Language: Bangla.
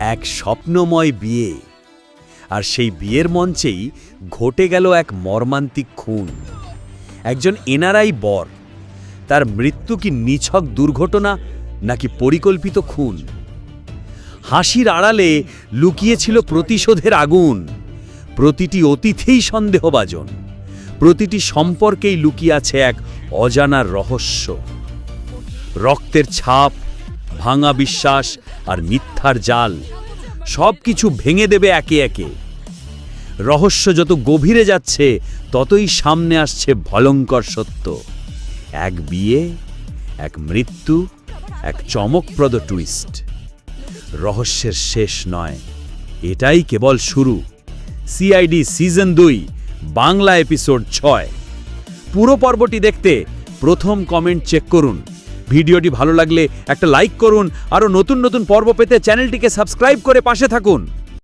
এক স্বপ্নময় বিয়ে। আর সেই বিয়ের মঞ্চেই ঘটে গেল এক মর্মান্তিক খুন। একজন এনআরআই বর, তার মৃত্যু কি নিছক দুর্ঘটনা নাকি পরিকল্পিত খুন? হাসির আড়ালে লুকিয়েছিল প্রতিশোধের আগুন। প্রতিটি অতিথেই সন্দেহভাজন। প্রতিটি সম্পর্কেই লুকিয়ে আছে এক অজানার রহস্য। রক্তের ছাপ ভাঙা বিশ্বাস আর মিথ্যার জাল সব কিছু ভেঙে দেবে একে একে। রহস্য যত গভীরে যাচ্ছে, ততই সামনে আসছে ভয়ঙ্কর সত্য। এক বিয়ে, এক মৃত্যু, এক চমকপ্রদ টুইস্ট রহস্যের শেষ নয়, এটাই কেবল শুরু। সিআইডি সিজন দুই, বাংলা এপিসোড ছয়। পুরো পর্বটি দেখতে প্রথম কমেন্ট চেক করুন। ভিডিওটি ভালো লাগলে একটা লাইক করুন, আরও নতুন নতুন পর্ব পেতে চ্যানেলটিকে সাবস্ক্রাইব করে পাশে থাকুন।